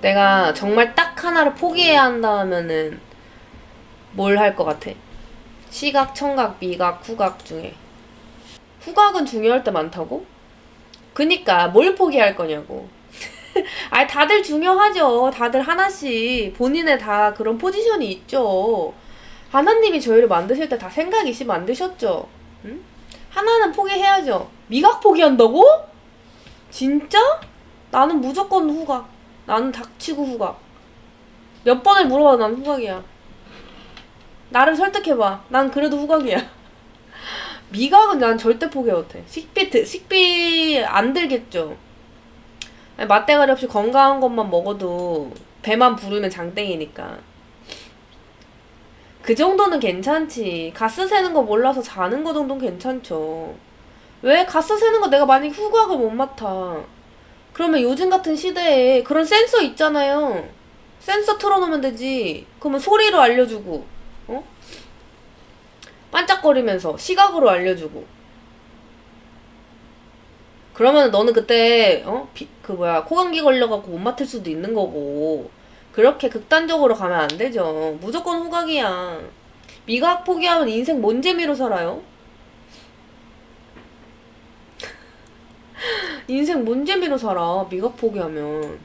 내가 정말 딱 하나를 포기해야 한다면은 뭘 할 것 같아? 시각, 청각, 미각, 후각 중에 후각은 중요할 때 많다고? 그니까 뭘 포기할 거냐고. 아 다들 중요하죠. 다들 하나씩 본인의 다 그런 포지션이 있죠. 하나님이 저희를 만드실 때 다 생각이 있이 만드셨죠. 응? 하나는 포기해야죠. 미각 포기한다고? 진짜? 나는 무조건 후각. 나는 닥치고 후각. 몇 번을 물어봐도 난 후각이야. 나를 설득해봐. 난 그래도 후각이야. 미각은 난 절대 포기 못해. 식비, 드- 식비 안 들겠죠. 아니, 맛대가리 없이 건강한 것만 먹어도 배만 부르면 장땡이니까. 그 정도는 괜찮지. 가스 세는 거 몰라서 자는 거 정도는 괜찮죠. 왜 가스 세는 거 내가 만약에 후각을 못 맡아. 그러면 요즘 같은 시대에 그런 센서 있잖아요. 센서 틀어놓으면 되지. 그러면 소리로 알려주고, 어? 반짝거리면서 시각으로 알려주고. 그러면 너는 그때 어? 비, 그 뭐야 코감기 걸려갖고 못 맡을 수도 있는 거고 그렇게 극단적으로 가면 안 되죠. 무조건 후각이야. 미각 포기하면 인생 뭔 재미로 살아요? 인생 뭔 재미로 살아? 미각 포기하면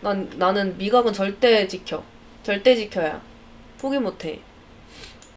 난 나는 미각은 절대 지켜. 절대 지켜야. 포기 못해.